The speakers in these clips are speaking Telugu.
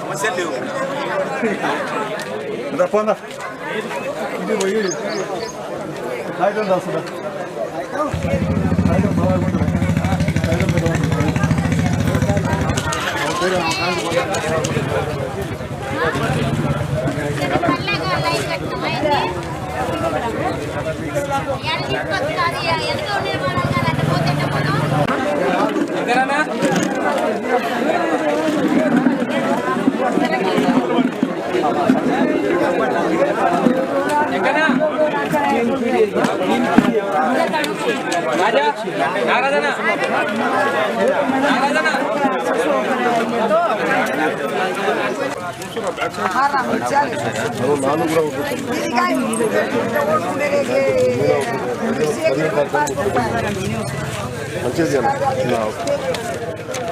సమస్యలు లేవు ponda. ఇది పోయి కాగితం దాస్తుందా కాగితం పెట్టుకోండి. మంచిది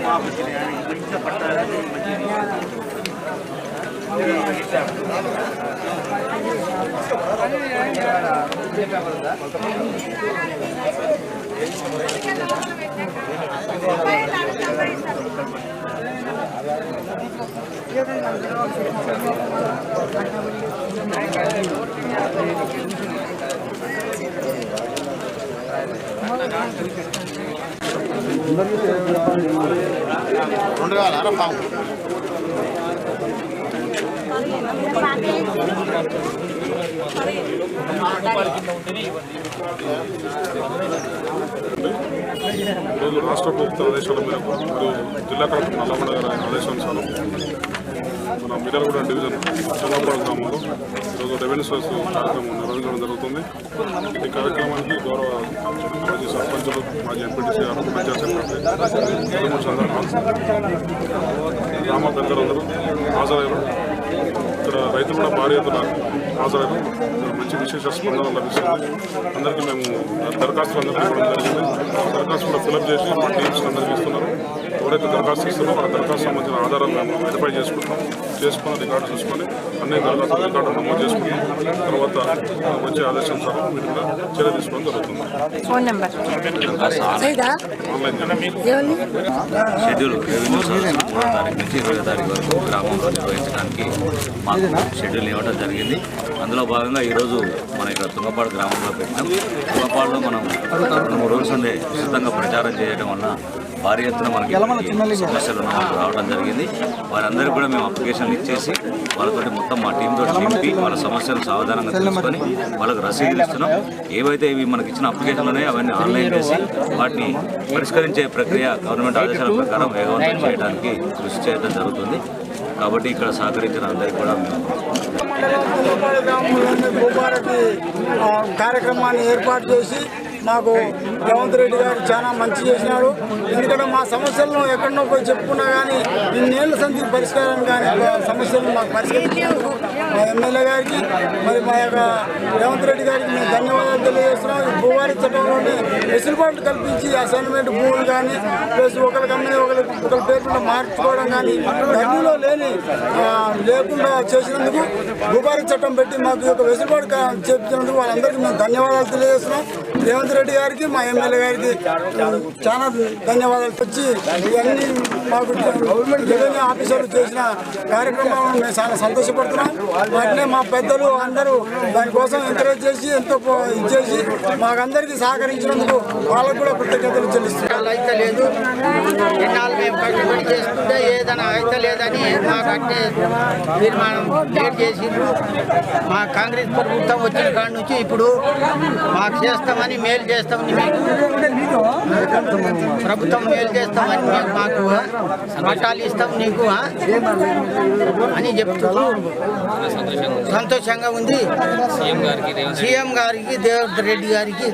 మాకు వచ్చినాయి కానీ మంచిగా పట్టాలు మంచిగా రెండు వేల పాము రాష్ట్ర ప్రభుత్వ ఆదేశాల మేరకు జిల్లా కలెక్టర్ నల్లగొండ గారి ఆదేశానుసారం మన మిర్యాలగూడ డివిజన్ చెన్నపాడు గ్రామంలో. ఈరోజు రెవెన్యూ సర్వీస్ కార్యక్రమం నిర్వహించడం జరుగుతుంది. ఈ కార్యక్రమానికి గౌరవ మాజీ సర్పంచులు మాజీ ఎంపీటీసీ గారు పంచాయత్ సెక్రటరీ రెండు సందర్భాలు గ్రామ పెద్దలందరూ హాజరయ్యారు. ఇక్కడ రైతులు కూడా భారీ ఎత్తున ఇక్కడ మంచి విశేష స్పందన లభిస్తుంది అందరికీ మేము దరఖాస్తులు అందరికీ ఇవ్వడం జరిగింది. దరఖాస్తు కూడా ఫిలప్ చేసి మా టీమ్స్ అందరికీ ఇస్తున్నారు. ఎవరైతే దరఖాస్తు ఇస్తారో వాళ్ళ దరఖాస్తు సంబంధించిన ఆధారాలు మేము వెరిఫై చేసుకుంటాం. చేసుకున్న రికార్డు చూసుకొని అన్ని దరఖాస్తు రికార్డు నమోదు చేసుకుంటాం. తర్వాత ఆ, వచ్చే ఆదేశానుసారం వీటి మీద చర్య తీసుకోవడం జరుగుతుంది. Phone number. షెడ్యూల్ తారీఖు నుంచి ఇరవై తారీఖు వరకు గ్రామంలో నిర్వహించడానికి మాకు షెడ్యూల్ ఇవ్వడం జరిగింది. అందులో భాగంగా ఈరోజు మన ఇక్కడ తుంగపాడు గ్రామంలో పెట్టినాం. తుంగపాడులో మనం రెండు మూడు రోజుల నుండి విస్తృతంగా ప్రచారం చేయడం వల్ల భారీ ఎత్తున మనకి సమస్యలు రావడం జరిగింది. వారందరికీ కూడా మేము అప్లికేషన్లు ఇచ్చేసి వాళ్ళతోటి మొత్తం మా టీంతో నింపి వాళ్ళ సమస్యలు సావధానంగా తెలుసుకొని వాళ్ళకి రసీదులు ఇస్తున్నాం. ఏవైతే ఇవి మనకి ఇచ్చిన అప్లికేషన్లు ఉన్నాయో అవన్నీ ఆన్లైన్ చేసి వాటిని పరిష్కరించే ప్రక్రియ గవర్నమెంట్ ఆదేశాల ప్రకారం వేగవంతం చేయడానికి కృషి చేయడం జరుగుతుంది. కాబట్టి ఇక్కడ సహకరించిన అందరికీ కూడా మేము కార్యక్రమాన్ని ఏర్పాటు చేసి మాకు రేవంత్ రెడ్డి గారు చాలా మంచి చేసినారు ఎందుకంటే మా సమస్యలను ఎక్కడో పోయి చెప్పుకున్నా కానీ ఇన్నేళ్ళ సంధి పరిష్కారం కానీ సమస్యలను మాకు పరిష్కరించినందుకు మా ఎమ్మెల్యే గారికి మరి మా యొక్క రేవంత్ రెడ్డి గారికి మేము ధన్యవాదాలు తెలియజేస్తున్నాం. భూవారి చట్టంలోని వెసులుబాటు కల్పించి అసైన్మెంట్ భూములు కానీ ప్లస్ ఒకరికి కంపెనీ ఒకరి ఒకరి పేరు మార్చుకోవడం కానీ ధన్యులో లేని లేకుండా చేసినందుకు భూపారి చట్టం పెట్టి మాకు యొక్క వెసులుబాటు కా- చేపించినందుకు వాళ్ళందరికీ మేము ధన్యవాదాలు తెలియజేస్తున్నాం. రేవంత్ రెడ్డి గారికి మా ఎమ్మెల్యే గారికి చాలా ధన్యవాదాలు. వచ్చి ఇవన్నీ మాకు రెవెన్యూ ఆఫీసర్లు చేసిన కార్యక్రమాలను మేము చాలా సంతోషపడుతున్నాం. వాటినే మా పెద్దలు అందరూ దానికోసం ఎంకరేజ్ చేసి ఎంతో ఇది చేసి మాకందరికీ సహకరించినందుకు వాళ్ళకు కూడా కృతజ్ఞతలు చెల్లిస్తున్నాం. అయితే లేదు. మేము చేసుకుంటే ఏదైనా అయితే లేదని మాకు అంటే తీర్మానం లేట్ చేసిండ్రు. మా కాంగ్రెస్ ప్రభుత్వం వచ్చిన కాడ నుంచి ఇప్పుడు మాకు చేస్తాం చేస్తామని మేలు చేస్తామని మీకు ప్రభుత్వం మేలు చేస్తామని మీకు మాకు పట్టాలు ఇస్తాం నీకు? అని చెప్తూ సంతోషంగా ఉంది. సీఎం గారికి రేవంత్ సీఎం గారికి దేవేంద్ర రెడ్డి గారికి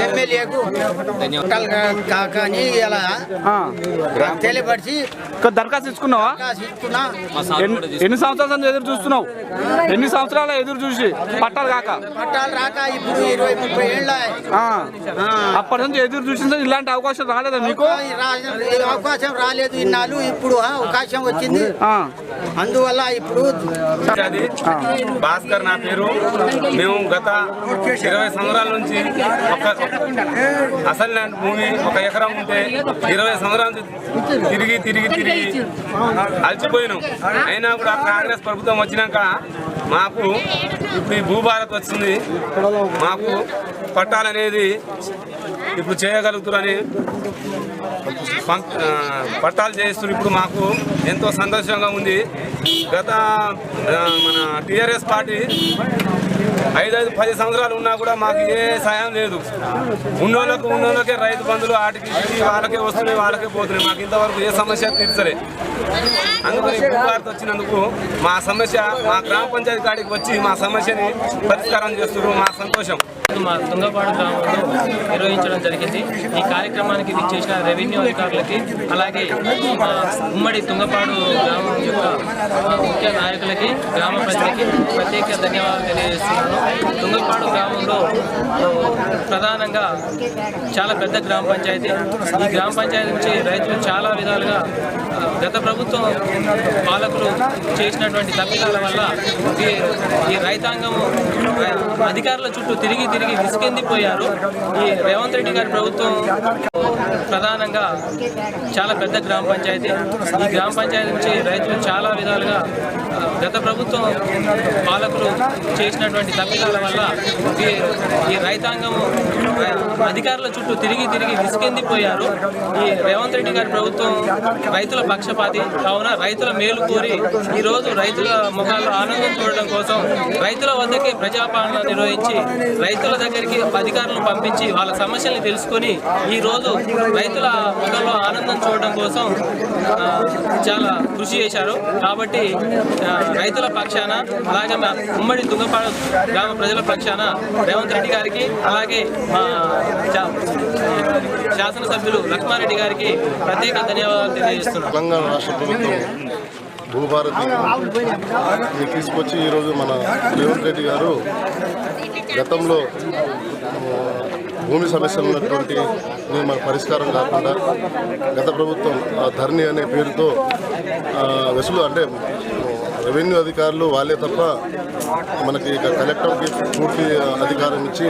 ఎమ్మెల్యేకు కాక అని ఇలా తెలియపరిచి దరఖాస్తు ఇచ్చుకున్నావా? ఎన్ని- సంవత్సరాల నుంచి ఎదురు చూస్తున్నావు? ఎన్ని సంవత్సరాల ఎదురు చూసి పట్టాలు కాక? పట్టాలు రాక ఇప్పుడు ఇరవై ముప్పై. అప్పటి నుంచి ఎదురు చూసిన ఇలాంటి అవకాశం రాలేదా నీకు? అవకాశం రాలేదు ఇన్నాళ్ళు ఇప్పుడు ఆ అవకాశం వచ్చింది. ఆ. అందువల్ల ఇప్పుడు అది భాస్కర్ నా పేరు. మేము గత ఇరవై సంవత్సరాల నుంచి ఒక అసలు ల్యాండ్ భూమి ఒక ఎకరం ఉంటే ఇరవై సంవత్సరాల నుంచి తిరిగి తిరిగి తిరిగి అలసిపోయినాం. అయినా కూడా కాంగ్రెస్ ప్రభుత్వం వచ్చినాక మాకు ఇప్పుడు ఈ భూభారత్ వచ్చింది. మాకు పట్టాలనేది ఇప్పుడు చేయగలుగుతారని పం- పట్టాలు చేస్తున్నారు. ఇప్పుడు మాకు ఎంతో సంతోషంగా ఉంది. గత మన టీఆర్ఎస్ పార్టీ ఐదైదు పది సంవత్సరాలు ఉన్నా కూడా మాకు ఏ సాయం లేదు. ఉన్నోళ్ళకు ఉన్నోళ్ళకే రైతు బంధువులు వాటికి వాళ్ళకే వస్తున్నాయి వాళ్ళకే పోతున్నాయి. మాకు ఇంతవరకు ఏ సమస్య తీర్చలే. అందుకని భూభారత్ వచ్చినందుకు మా సమస్య మా గ్రామ పంచాయతీ కాడికి వచ్చి మా సమస్యని పరిష్కారం చేస్తున్నారు. మా సంతోషం. మా తుంగపాడు గ్రామంలో నిర్వహించడం జరిగింది. ఈ కార్యక్రమానికి విచ్చేసిన రెవెన్యూ అధికారులకి అలాగే మా ఉమ్మడి తుంగపాడు గ్రామం యొక్క ముఖ్య నాయకులకి గ్రామ ప్రజలకి ప్రత్యేక ధన్యవాదాలు తెలియజేస్తున్నాను. తుంగపాడు గ్రామంలో ప్రధానంగా చాలా పెద్ద గ్రామ పంచాయతీ. ఈ గ్రామ పంచాయతీ నుంచి రైతులు చాలా విధాలుగా గత ప్రభుత్వం పాలకులు చేసినటువంటి తప్పిదాల వల్ల ఈ- ఈ రైతాంగం అధికారుల చుట్టూ తిరిగి తిరిగి విసికెందిపోయారు ఈ రేవంత్ రెడ్డి గారి ప్రభుత్వం ప్రధానంగా చాలా పెద్ద గ్రామ పంచాయతీ. ఈ గ్రామ పంచాయతీ నుంచి రైతులు చాలా విధాలుగా గత ప్రభుత్వం పాలకులు చేసినటువంటి తప్పిదాల వల్ల ఈ- రైతాంగం అధికారుల చుట్టూ తిరిగి తిరిగి విసికెందిపోయారు ఈ రేవంత్ రెడ్డి గారి ప్రభుత్వం రైతుల పక్షపాతి. కావున రైతుల మేలు కోరి ఈ రోజు రైతుల ముఖాల్లో ఆనందం చూడడం కోసం రైతుల వద్దకే ప్రజాపాలన నిర్వహించి రైతుల దగ్గరికి అధికారులను పంపించి వాళ్ళ సమస్యల్ని తెలుసుకొని ఈ రోజు రైతుల ముఖంలో ఆనందం చూడడం కోసం చాలా కృషి చేశారు. కాబట్టి రైతుల పక్షాన అలాగే ఉమ్మడి తుంగపాడు గ్రామ ప్రజల పక్షాన రేవంత్ రెడ్డి గారికి అలాగే మా శాసనసభ్యులు లక్ష్మారెడ్డి గారికి ప్రత్యేక ధన్యవాదాలు తెలియజేస్తున్నాను తెలంగాణ రాష్ట్ర ప్రభుత్వం భూభారతి ఇది తీసుకొచ్చి ఈరోజు మన రేవంత్ రెడ్డి గారు గతంలో భూమి సమస్యలు ఉన్నటువంటి మన పరిష్కారం కాకుండా గత ప్రభుత్వం ఆ, అనే పేరుతో వెసులు అంటే రెవెన్యూ అధికారులు వాళ్ళే తప్ప మనకి ఇక కలెక్టర్కి పూర్తి అధికారం ఇచ్చి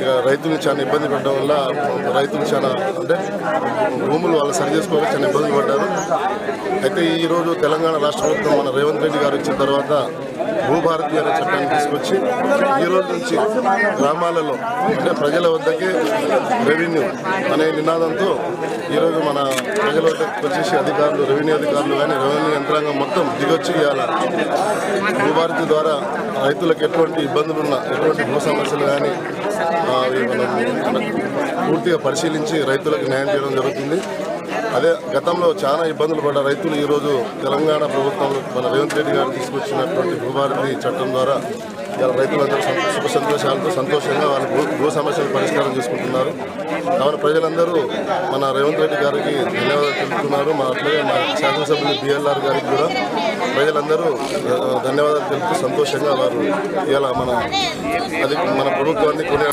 ఇక రైతులు చాలా ఇబ్బంది పడడం వల్ల రైతులు చాలా అంటే భూములు వాళ్ళు సరి చేసుకోక చాలా ఇబ్బంది పడ్డారు. అయితే ఈరోజు తెలంగాణ రాష్ట్ర ప్రభుత్వం మన రేవంత్ రెడ్డి గారు వచ్చిన తర్వాత భూభారతి అనే చట్టాన్ని తీసుకొచ్చి ఈ రోజు నుంచి గ్రామాలలో అంటే ప్రజల వద్దకే రెవెన్యూ అనే నినాదంతో ఈరోజు మన ప్రజల వద్దకు వచ్చేసి అధికారులు రెవెన్యూ అధికారులు కానీ రెవెన్యూ యంత్రాంగం మొత్తం దిగొచ్చి ఇవాళ భూభారతి ద్వారా రైతులకు ఎటువంటి ఇబ్బందులున్నా ఎటువంటి భూ సమస్యలు కానీ అవి మనం పూర్తిగా పరిశీలించి రైతులకు న్యాయం చేయడం జరుగుతుంది. అదే గతంలో చాలా ఇబ్బందులు పడ్డ రైతులు ఈరోజు తెలంగాణ ప్రభుత్వం మన రేవంత్ రెడ్డి గారు తీసుకొచ్చినటువంటి భూభారతి చట్టం ద్వారా ఇవాళ రైతులందరూ సుఖ సంతోషాలతో సంతోషంగా వాళ్ళ భూ భూ సమస్యలు పరిష్కారం చేసుకుంటున్నారు. కావున ప్రజలందరూ మన రేవంత్ రెడ్డి గారికి ధన్యవాదాలు తెలుపుతున్నారు. మా అట్లాగే మా శాసనసభ్యులు బిఎల్ఆర్ గారికి కూడా ప్రజలందరూ ధన్యవాదాలు తెలుపుతూ సంతోషంగా వారు ఇవాళ మన అది మన ప్రభుత్వాన్ని కొనే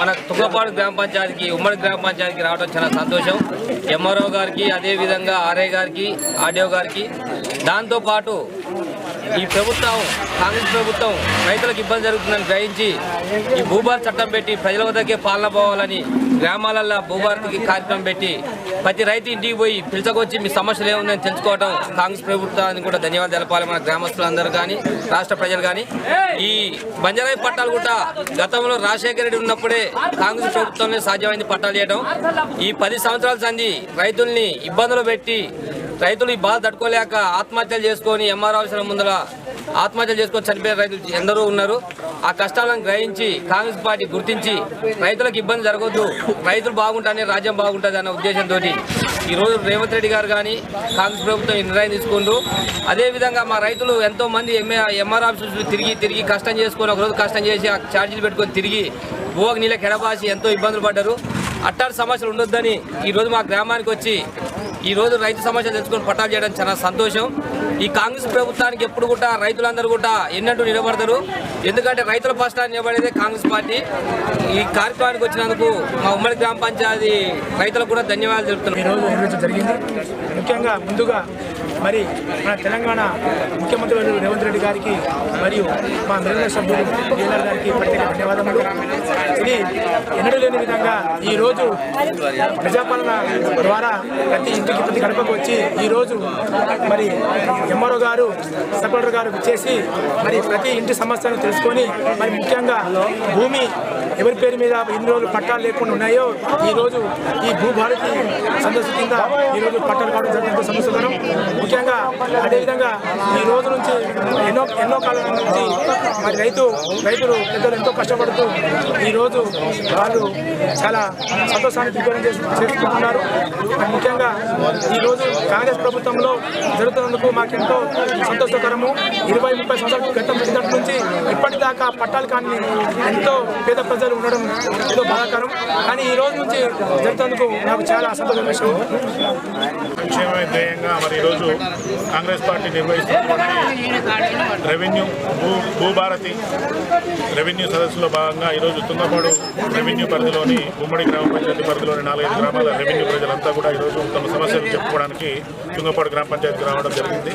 మన తుంగపాడు గ్రామ పంచాయతీకి ఉమ్మడి గ్రామ పంచాయతీకి రావడం చాలా సంతోషం. ఎంఆర్ఓ గారికి అదేవిధంగా ఆర్ఏ గారికి ఆర్డీఓ గారికి. దాంతోపాటు ఈ ప్రభుత్వం కాంగ్రెస్ ప్రభుత్వం రైతులకు ఇబ్బంది జరుగుతుందని గ్రహించి ఈ భూభారతి చట్టం పెట్టి ప్రజల వద్దకే పాలన పోవాలని గ్రామాలలో భూభారతికి కార్యక్రమం పెట్టి ప్రతి రైతు ఇంటికి పోయి పిలుచకొచ్చి మీ సమస్యలు ఏముందని తెలుసుకోవడం కాంగ్రెస్ ప్రభుత్వానికి కూడా ధన్యవాదాలు తెలపాలి మన గ్రామస్తులందరూ కానీ రాష్ట్ర ప్రజలు కానీ. ఈ బంజారాయి పట్టాలు కూడా గతంలో రాజశేఖర రెడ్డి ఉన్నప్పుడే కాంగ్రెస్ ప్రభుత్వంలో సాధ్యమైంది పట్టాలు చేయడం ఈ పది సంవత్సరాల సంది రైతుల్ని ఇబ్బందులు పెట్టి రైతులు ఈ బాధ తట్టుకోలేక ఆత్మహత్యలు చేసుకొని ఎంఆర్ ఆఫీసుల ముందర ఆత్మహత్యలు చేసుకొని చనిపోయే రైతులు ఎందరో ఉన్నారు. ఆ కష్టాలను గ్రహించి కాంగ్రెస్ పార్టీ గుర్తించి రైతులకు ఇబ్బంది జరగవద్దు రైతులు బాగుంటానే రాజ్యం బాగుంటుంది అన్న ఉద్దేశంతో ఈరోజు రేవంత్ రెడ్డి గారు కానీ కాంగ్రెస్ ప్రభుత్వం ఈ నిర్ణయం తీసుకుంటూ అదేవిధంగా మా రైతులు ఎంతోమంది ఎంఏ ఎంఆర్ ఆఫీసులు తిరిగి తిరిగి కష్టం చేసుకొని ఒకరోజు కష్టం చేసి ఆ ఛార్జీలు పెట్టుకొని తిరిగి భూగ నీళ్ళ కెడబాసి ఎంతో ఇబ్బందులు పడ్డారు. అట్టాడు సమస్యలు ఉండొద్దని ఈరోజు మా గ్రామానికి వచ్చి ఈ రోజు రైతు సమస్యలు తెలుసుకొని పట్టాలు చేయడం చాలా సంతోషం. ఈ కాంగ్రెస్ ప్రభుత్వానికి ఎప్పుడు కూడా రైతులందరూ కూడా ఎన్నట్టు నిలబడతారు. ఎందుకంటే రైతుల పక్షాన్ని నిలబడేదే కాంగ్రెస్ పార్టీ. ఈ కార్యక్రమానికి వచ్చినందుకు మా ఉమ్మడి గ్రామ పంచాయతీ రైతులకు కూడా ధన్యవాదాలు తెలుపుతున్నాం ఈరోజు జరిగింది ముఖ్యంగా ముందుగా మరి మన తెలంగాణ ముఖ్యమంత్రి రేవంత్ రెడ్డి గారికి మరియు మా మిగిలిన సభ్యులు కేఎల్ఆర్ గారికి ప్రత్యేక ధన్యవాదములు. ఇది ఎన్నడూ లేని విధంగా ఈరోజు ప్రజాపాలన ద్వారా ప్రతి ఇంటికి ప్రతి గడపకు వచ్చి ఈరోజు మరి ఎంఆర్ఓ గారు సబ్ గారు చేసి మరి ప్రతి ఇంటి సమస్యను తెలుసుకొని మరి ముఖ్యంగా భూమి ఎవరి పేరు మీద ఎన్ని రోజులు పట్టాలు లేకుండా ఉన్నాయో ఈ రోజు ఈ భూభారతి సందర్శ కింద ఈ రోజు పట్టాలు కావడం జరిగింది సందర్శకరం ముఖ్యంగా అదేవిధంగా ఈ రోజు నుంచి ఎన్నో ఎన్నో కాలం నుంచి మరి రైతు రైతులు పెద్దలు ఎంతో కష్టపడుతూ ఈరోజు వాళ్ళు చాలా సంతోషాన్ని దిగ్గడం చేసి చేసుకుంటున్నారు. ముఖ్యంగా ఈరోజు కాంగ్రెస్ ప్రభుత్వంలో జరుగుతున్నందుకు మాకెంతో సంతోషకరము. ఇరవై ముప్పై సంవత్సరాల క్రితం కిందటి నుంచి ఇప్పటిదాకా పట్టాలు కానీ ఎంతో పేద ప్రజలు ఉండడం ఎంతో బాధాకరం. కానీ ఈ రోజు నుంచి జరుగుతున్నందుకు నాకు చాలా సంతోషం విషయం ధ్యేయంగా మరి ఈరోజు కాంగ్రెస్ పార్టీ నిర్వహిస్తున్నటువంటి రెవెన్యూ భూ భారతి రెవెన్యూ సదస్సులో భాగంగా ఈరోజు తుంగపాడు రెవెన్యూ పరిధిలోని ఉమ్మడి గ్రామ పంచాయతీ పరిధిలోని నాలుగైదు గ్రామాల రెవెన్యూ ప్రజలంతా కూడా ఈరోజు తమ సమస్యలు చెప్పుకోవడానికి తుంగపాడు గ్రామ పంచాయతీకి రావడం జరిగింది.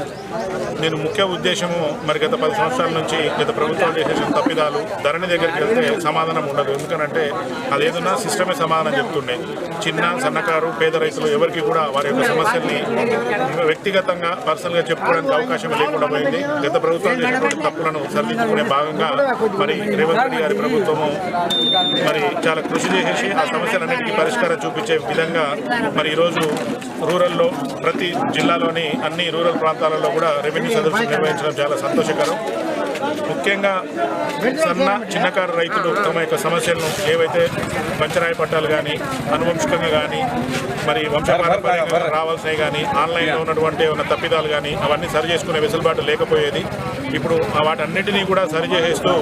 నేను ముఖ్య ఉద్దేశము మరి గత పది సంవత్సరాల నుంచి గత ప్రభుత్వాలు చేసేసిన తప్పిదాలు ధరణి దగ్గరికి వెళ్తే సమాధానం ఉండదు. ఎందుకనంటే అదేదన్నా సిస్టమే సమాధానం చెప్తుండే. చిన్న సన్నకారు పేద రైతులు ఎవరికి కూడా వారి యొక్క సమస్యల్ని వ్యక్తిగతంగా పర్సనల్గా చెప్పుకోవడానికి అవకాశం లేకుండా పోయింది. గత ప్రభుత్వం చేసినటువంటి తప్పులను సరిదిద్దుకునే భాగంగా మరి రేవంత్ రెడ్డి గారి ప్రభుత్వము మరి చాలా కృషి చేసేసి ఆ సమస్యలన్నింటికీ పరిష్కారం చూపించే విధంగా మరి ఈరోజు రూరల్లో ప్రతి జిల్లాలోని అన్ని రూరల్ ప్రాంతాలలో కూడా రెవెన్యూ సదస్సు నిర్వహించడం చాలా సంతోషకరం. ముఖ్యంగా సన్న చిన్నకారు రైతులు తమ యొక్క సమస్యలను ఏవైతే పంచరాయి పట్టాలు కానీ అనువంశికంగా కానీ మరి వంశపారంపర్యంగా రావాల్సినవి కానీ ఆన్లైన్లో ఉన్నటువంటి ఉన్న తప్పిదాలు కానీ అవన్నీ సరి చేసుకునే వెసులుబాటు లేకపోయేది. ఇప్పుడు ఆ వాటన్నిటినీ కూడా సరిచేసేస్తూ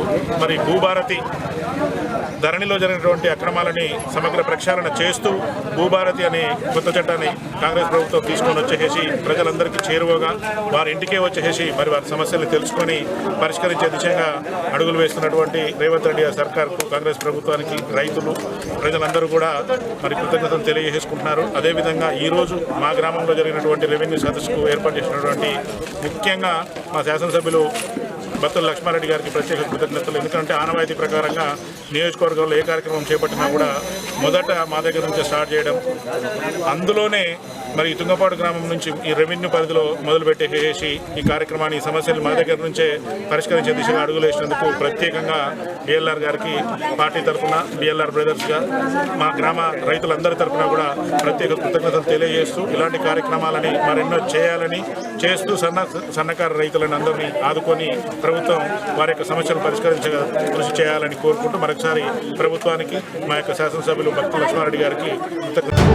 మరి భూభారతి ధరణిలో జరిగినటువంటి అక్రమాలని సమగ్ర ప్రక్షాళన చేస్తూ భూభారతి అనే కొత్త చట్టాన్ని కాంగ్రెస్ ప్రభుత్వం తీసుకొని వచ్చేసి ప్రజలందరికీ చేరువగా వారి ఇంటికే వచ్చేసి మరి వారి సమస్యలు తెలుసుకొని పరిష్కరించే దిశగా అడుగులు వేస్తున్నటువంటి రేవంత్ రెడ్డి సర్కార్కు కాంగ్రెస్ ప్రభుత్వానికి రైతులు ప్రజలందరూ కూడా మరి కృతజ్ఞతలు తెలియజేసుకుంటున్నారు. అదేవిధంగా ఈరోజు మా గ్రామంలో జరిగినటువంటి రెవెన్యూ సదస్సుకు ఏర్పాటు చేసినటువంటి ముఖ్యంగా మా శాసనసభ్యులు బత్తుల లక్ష్మారెడ్డి గారికి ప్రత్యేక కృతజ్ఞతలు. ఎందుకంటే ఆనవాయితీ ప్రకారంగా నియోజకవర్గంలో ఏ కార్యక్రమం చేపట్టినా కూడా మొదట మా దగ్గర నుంచి స్టార్ట్ చేయడం. అందులోనే మరి తుంగపాడు గ్రామం నుంచి ఈ రెవెన్యూ పరిధిలో మొదలుపెట్టేసి ఈ కార్యక్రమాన్ని ఈ సమస్యలు మా దగ్గర నుంచే పరిష్కరించే దిశగా అడుగులు వేసినందుకు ప్రత్యేకంగా బిఎల్ఆర్ గారికి పార్టీ తరఫున బిఎల్ఆర్ బ్రదర్స్గా మా గ్రామ రైతులందరి తరఫున కూడా ప్రత్యేక కృతజ్ఞతలు తెలియజేస్తూ ఇలాంటి కార్యక్రమాలని మరెన్నో చేయాలని చేస్తూ సన్న సన్నకారు రైతులను అందరినీ ఆదుకొని ప్రభుత్వం వారి యొక్క సమస్యలు పరిష్కరించగా కృషి చేయాలని కోరుకుంటూ మరొకసారి ప్రభుత్వానికి మా యొక్క శాసనసభ్యులు భక్తి లక్ష్మారెడ్డి గారికి కృతజ్ఞత